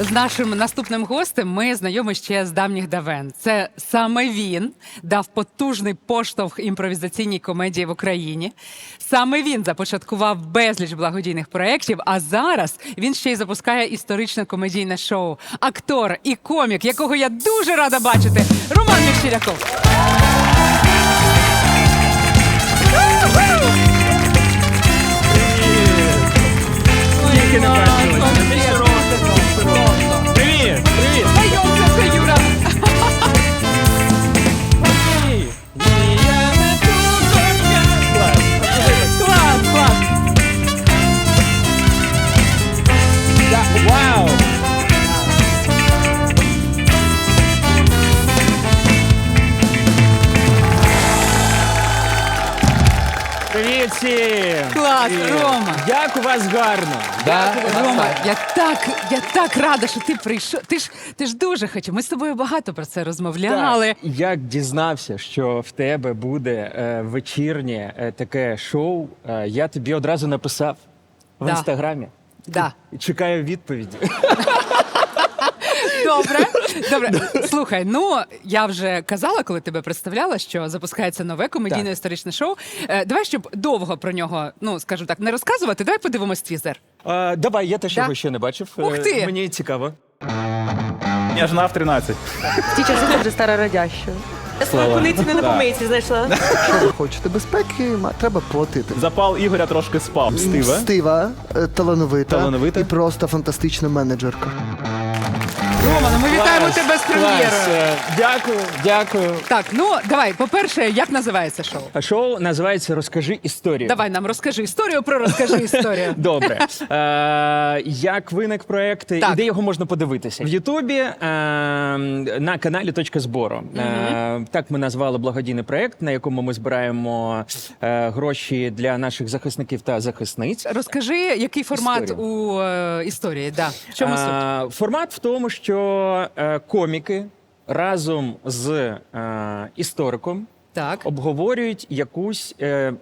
З нашим наступним гостем ми знайомі ще з давніх давен. Це саме він дав потужний поштовх імпровізаційній комедії в Україні. Саме він започаткував безліч благодійних проєктів, а зараз він ще й запускає історичне комедійне шоу. Актор і комік, якого я дуже рада бачити, Роман Міщиряков. Всім! Клас, Привіт. Рома. Як у вас гарно! Да, Рома, я так, я так рада, що ти прийшов. Ти ж ти ж дуже хотів. Ми з тобою багато про це розмовляли. Так, Як дізнався, що в тебе буде е, вечірнє е, таке шоу, е, я тобі одразу написав в Да. інстаграмі. Да. Чекаю відповіді. Добре, добре. Слухай, ну я вже казала, коли тебе представляла, що запускається нове комедійне історичне шоу. Е, давай, щоб довго про нього, ну скажімо так, не розказувати. Давай подивимось твізер. Е, давай, я теж Да? його ще не бачив. Ух Е, ти! Мені цікаво. Я ж нав 13. В ті часи вже стара радяща. Я свою куницю не на помийці знайшла. Якщо ви хочете безпеки, ма- треба платити. Запал Ігоря трошки спав. Стиве. Стива, е, талановита, Талановита. і просто фантастична менеджерка. Рома, ну ми вітаємо Клас, тебе з клас. прем'єрою. Е, Дякую, дякую. Так, ну давай, по-перше, як називається шоу? А Шоу називається Розкажи історію. Давай нам розкажи історію про розкажи історію. Добре. Е, як виник проект Так. і де його можна подивитися? В Ютубі е, на каналі Точка збору. Е, так ми назвали благодійний проект, на якому ми збираємо е, гроші для наших захисників та захисниць. Розкажи, який формат Історію. у е, історії? Да. В чому суть? Е, формат в тому, що е, коміки разом з е, істориком Так. обговорюють якусь е,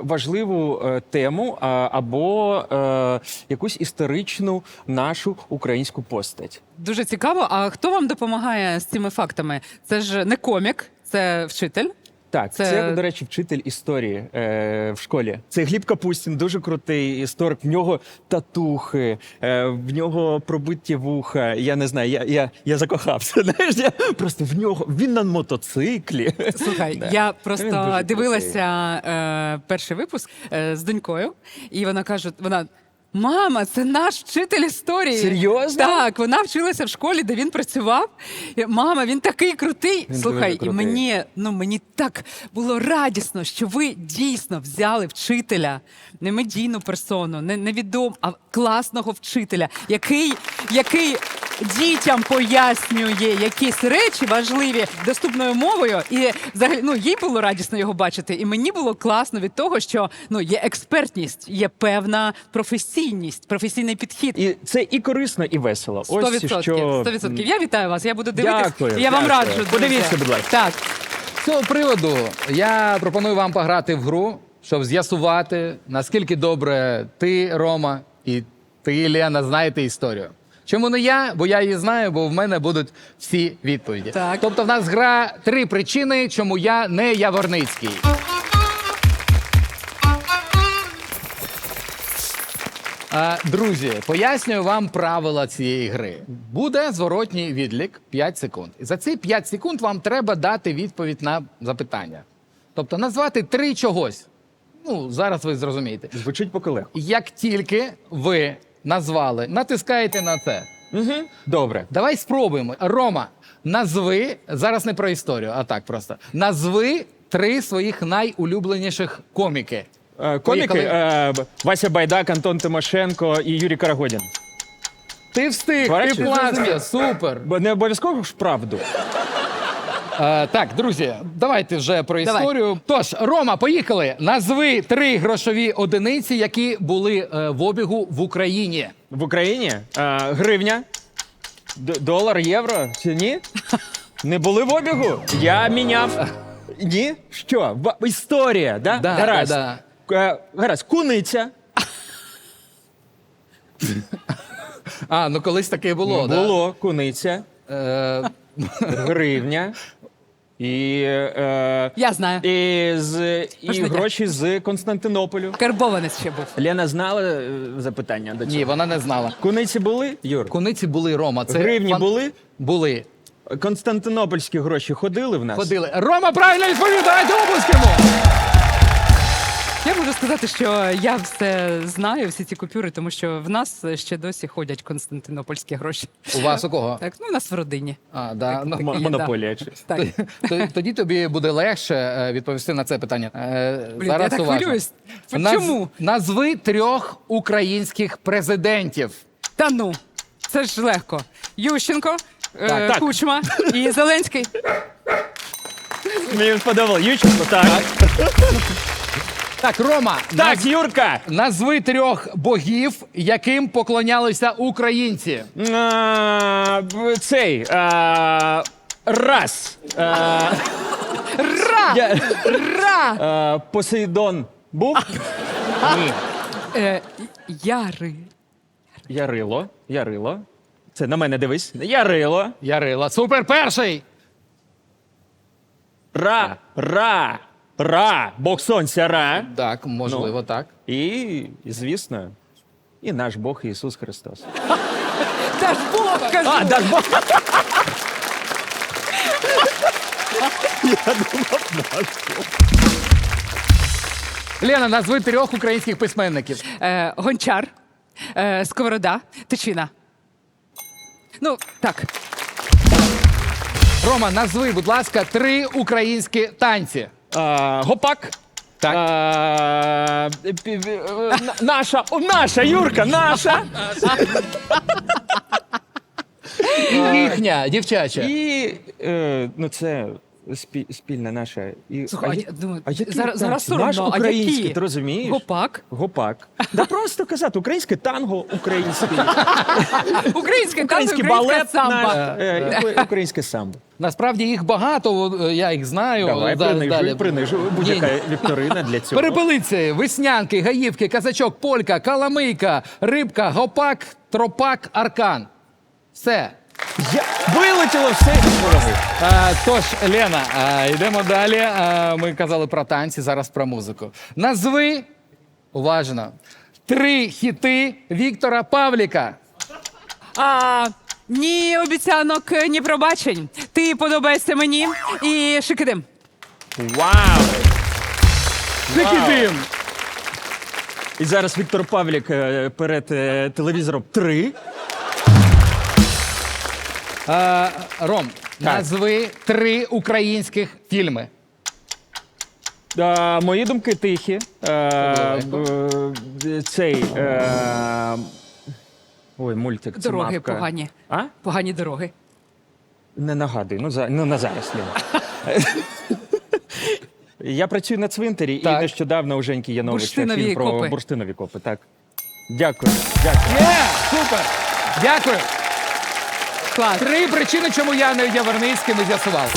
важливу е, тему а, або е, якусь історичну нашу українську постать. Дуже цікаво. А хто вам допомагає з цими фактами? Це ж не комік, це вчитель. Так, Це- це, до речі, вчитель історії е, в школі. Це Гліб Капустін, дуже крутий історик. В нього татухи, е, в нього пробиті вуха. Я не знаю, я, я, я закохався. Знаєш, я просто в нього він на мотоциклі. Слухай, Да. я просто дивилася е, перший випуск е, з донькою, і вона каже: вона. Мама, це наш вчитель історії. Серйозно? Так, вона вчилася в школі, де він працював. І, Мама, він такий крутий. Він Слухай, дуже і мені ну мені так було радісно, що ви дійсно взяли вчителя, не медійну персону, не невідому, а класного вчителя, який, який дітям пояснює якісь речі важливі доступною мовою. І взагалі ну їй було радісно його бачити. І мені було класно від того, що ну є експертність, є певна професійність, професійний підхід. І це і корисно, і весело. Сто Ось відсотків, що сто відсотків. Я вітаю вас. Я буду дивитися. Дякую, я вам дякую. раджу. друзі. Подивіться, будь ласка. Так. З цього приводу я пропоную вам пограти в гру, щоб з'ясувати, наскільки добре ти, Рома, і ти, Лена, знаєте історію. Чому не я? Бо я її знаю, бо в мене будуть всі відповіді. Так. Тобто, в нас гра три причини, чому я не Яворницький. А, Друзі, пояснюю вам правила цієї гри. Буде зворотній відлік 5 секунд. І за ці 5 секунд вам треба дати відповідь на запитання. Тобто назвати три чогось. Ну, зараз ви зрозумієте. Звучить по колегу. Як тільки ви назвали, натискаєте на це. Добре. Давай спробуємо. Рома, назви зараз не про історію, а так просто. Назви три своїх найулюбленіших коміки. Е, Коміки Поїхали. е, Вася Байдак, Антон Тимошенко і Юрій Карагодін. Ти встиг, Бачиш? ти плацки, супер. Бо не обов'язково ж правду. Е, так, друзі, давайте вже про Давай. історію. Тож, Рома, поїхали. Назви три грошові одиниці, які були е, в обігу в Україні. В Україні е, гривня, д- долар, євро. Чи ні? Не були в обігу? Я міняв. Ні? Що? В- Історія, да? Да, Гаразд. да, Е, Гаразд. Куниця. А, ну колись таке було. да? Було куниця, Е, гривня і, е, Я знаю. і, з, і Можна гроші з Константинополю. Карбованець ще був. Лена знала е, запитання до цього? ні, вона не знала. Куниці були, Юр? Куниці були Рома. Це Гривні фан- були? Були. Константинопольські гроші ходили в нас? Ходили. Рома правильно відповідає, обласкимо! Я можу сказати, що я все знаю, всі ці купюри, тому що в нас ще досі ходять константинопольські гроші. У вас у кого? Так, ну у нас в родині. А, да. ну, М- монополія. чи? Так. Т- Тоді тобі буде легше е, відповісти на це питання. Е, Блін, я так уважно. хвилююсь. Наз- Чому? Назви трьох українських президентів. Та ну, це ж легко. Ющенко, е, Так, так. Кучма і Зеленський. Мені сподобалось. Юченко, так. Так, Рома, Так, наз- Юрка. назви трьох богів, яким поклонялися українці. А, б- цей. А, раз. А, Ра! я, Ра! а, Посейдон був? Ні. Е, Яри. Ярило. Ярило. Це на мене дивись. Ярило. Ярила. Супер перший. Ра. Ра. Ра. Бог сонця Ра. Так, можливо, Ну. так. І, звісно, і наш Бог Ісус Христос. Та ж Бог, кажу! А, наш Бог. Лена, назви трьох українських письменників. Е, гончар, е, Сковорода, Тичина. Ну, так. Рома, назви, будь ласка, три українські танці. А, гопак. Так. А, пі- е, на- наша, о, наша, Юрка, наша. І їхня, дівчача. І е, ну це спі- спільна наша. І, Слухай, а я думаю, які зараз- танці? зараз соромно, Наш а український, які? ти розумієш? Гопак. Гопак. Да просто казати, українське танго, український, Українське український українська балет, самба. наш, е, і українське самбо. Насправді їх багато, е, я їх знаю. Давай, Зараз принижуй, далі. принижуй. Будь-яка вікторина для цього. Перепелиці, веснянки, гаївки, казачок, полька, каламийка, рибка, гопак, тропак, аркан. Все. Я... Вилетіло все із голови. А, тож, Лена, а, йдемо далі. А, ми казали про танці, зараз про музику. Назви уважно. Три хіти Віктора Павліка. А, ні обіцянок, ні пробачень. Ти подобаєшся мені і шикидим. Вау! Викидим. І зараз Віктор Павлік е, перед е, телевізором три. А, Ром, назви три українських фільми. Е, мої думки тихі. Е, е, цей. Е, ой, мультик. це Дороги мавка. погані. А? Погані дороги. Не нагадуй, ну, за, ну на зараз, Ліна. Я працюю на цвинтарі і нещодавно у Женьки Яновича Бурштинові фільм про копи. бурштинові копи. Так. Дякую. Дякую. Є! Супер! Дякую. Клас. Три причини, чому я не Яворницький не з'ясував.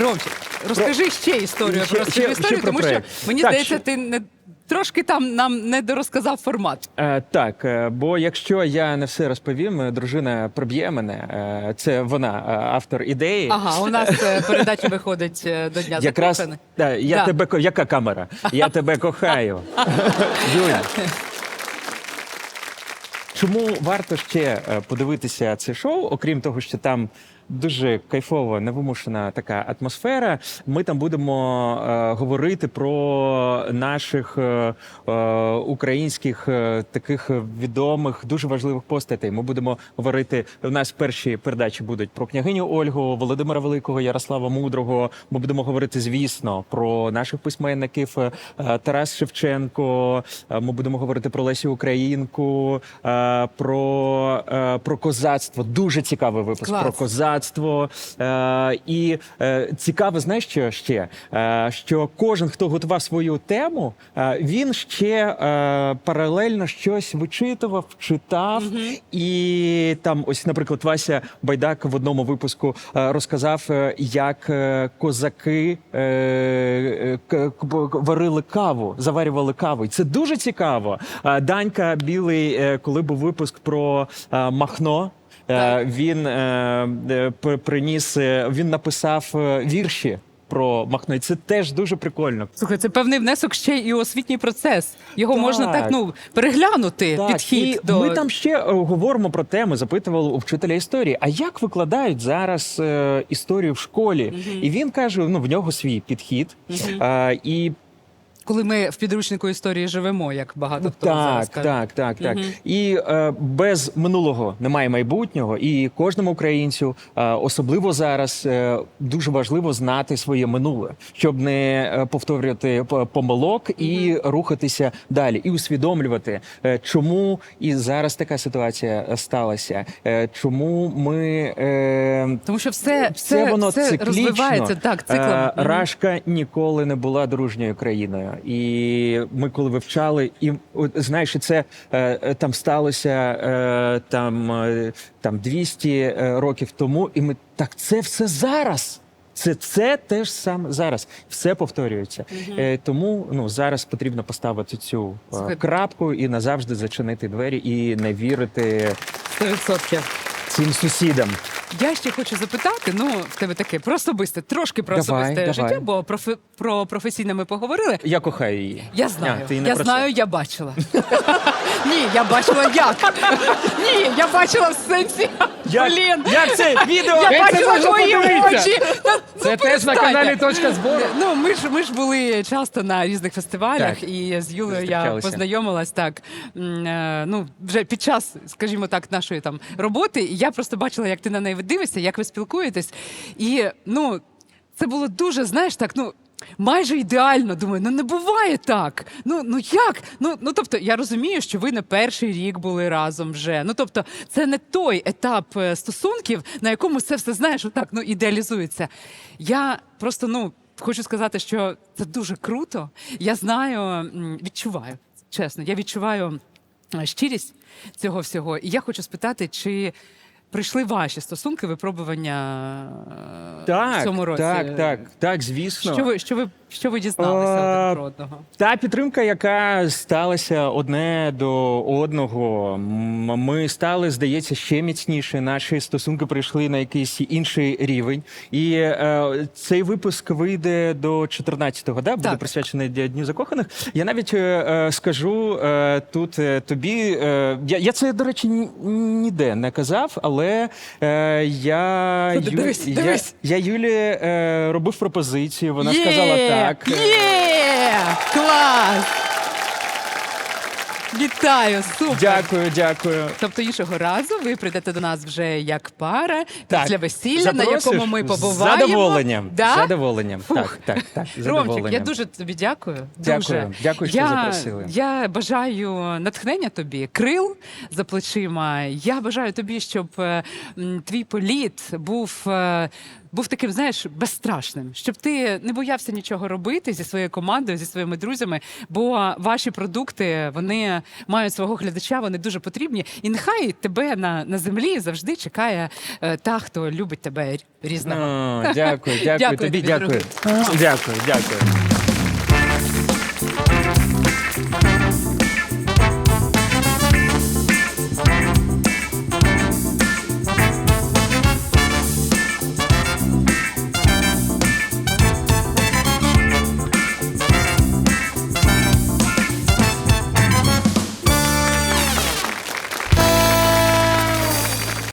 Ромчик, розкажи ще історію Ще- про ще- свою ще історію, про тому що проект. мені Так, здається, що- ти не трошки там нам не дорозказав формат. Е, так, е, бо якщо я не все розповім, е, дружина приб'є мене. Е, це вона, е, автор ідеї. Ага, у нас е, передача виходить е, до дня Якраз закоханих. я Да. тебе ко- яка камера? Я тебе кохаю. Юля. Чому варто ще е, подивитися це шоу, окрім того, що там дуже кайфова, невимушена така атмосфера. Ми там будемо е, говорити про наших е, е, українських е, таких відомих, дуже важливих постатей. Ми будемо говорити. У нас перші передачі будуть про княгиню Ольгу, Володимира Великого, Ярослава Мудрого. Ми будемо говорити, звісно, про наших письменників е, Тарас Шевченко. е, Ми будемо говорити про Лесю Українку, е, про, е, про козацтво. Дуже цікавий випуск Клас. про козацтво. Братство. Е, і е, цікаво, знаєш що ще? Е, що кожен, хто готував свою тему, е, він ще е, паралельно щось вичитував, читав. І там, ось, наприклад, Вася Байдак в одному випуску розказав, як козаки варили каву, заварювали каву. І це дуже цікаво. Данька Білий, коли був випуск про Махно. Е, Він е, приніс, е, він написав вірші про Махно. І це теж дуже прикольно. Слухай, це певний внесок ще і у освітній процес. Його Так. можна так ну переглянути. Так, підхід і до ми там ще говоримо про теми, запитували у вчителя історії. А як викладають зараз е, історію в школі? І він каже: ну в нього свій підхід. Е, і коли ми в підручнику історії живемо, як багато хто зараз так, каже. так, так, так. І е, без минулого немає майбутнього. І кожному українцю, е, особливо зараз, е, дуже важливо знати своє минуле, щоб не е, повторювати помилок і рухатися далі, і усвідомлювати, е, чому і зараз така ситуація сталася. е, Чому ми е, Тому що все, все, це воно все циклічно. розвивається так, циклом. Е, Рашка ніколи не була дружньою країною. І ми, коли вивчали, і знаєш, це е, е, там сталося е, там, е, там 200 е, років тому, і ми так це все зараз. Це це теж саме зараз. Все повторюється. Е, тому ну зараз потрібно поставити цю е, крапку і назавжди зачинити двері і не вірити 100%. Цим сусідам. Я ще хочу запитати, ну, в тебе таке про особисте, трошки про Давай, особисте давай. життя, бо профе- про професійне ми поговорили. Я кохаю її. Я знаю, А, ти не я про знаю, я бачила. Ні, я бачила як. Ні, я бачила в сенсі. Як, Блін. як це відео? Я це бачила можна твої подивитися? очі. Та, Це ну, теж на перестаньте. каналі Точка збору. Ну, ми ж ми ж були часто на різних фестивалях, Так. і з Юлею я Зустрічалися. познайомилась так. м, е, Ну, вже під час, скажімо так, нашої там роботи. І я просто бачила, як ти на неї дивишся, як ви спілкуєтесь. І ну, це було дуже, знаєш, так, ну. Майже ідеально думаю, ну не буває так. Ну ну як? Ну ну тобто, я розумію, що ви не перший рік були разом вже. Ну тобто, це не той етап е, стосунків, на якому це все знаєш, отак ну ідеалізується. Я просто ну хочу сказати, що це дуже круто. Я знаю, відчуваю чесно, я відчуваю е, щирість цього всього. І я хочу спитати, чи прийшли ваші стосунки, випробування е, Так, в цьому році? так, так, так, звісно. Що ви, що ви, що ви дізналися А, один про одного? Та підтримка, яка сталася одне до одного, м, ми стали, здається, ще міцніше. Наші стосунки прийшли на якийсь інший рівень. І е, цей випуск вийде до 14-го, да? буде Так. присвячений Дня- Дню закоханих. Я навіть е, е, скажу е, тут е, тобі. Е, я, я це, до речі, ні- ніде не казав, але е, я, ти? Ю- Дивись, я, дивись. я Юлі е, робив пропозицію. Вона Є! сказала так. Є! Клас! Вітаю, супер! Дякую, дякую. Тобто іншого разу ви прийдете до нас вже як пара Так. після весілля, на Запросиш? якому ми З задоволенням. Да? З задоволенням. Так, так, так. з Ромчик, задоволенням. я дуже тобі дякую. Дякую. Дуже. Дякую, що я, запросили. Я бажаю натхнення тобі, крил за плечима. Я бажаю тобі, щоб е, м, твій політ був. е, був таким, знаєш, безстрашним, щоб ти не боявся нічого робити зі своєю командою, зі своїми друзями, бо ваші продукти вони мають свого глядача, вони дуже потрібні. І нехай тебе на, на землі завжди чекає е, та, хто любить тебе різного. О, дякую, дякую, Дякую тобі, тобі, дякую. Дякую, дякую.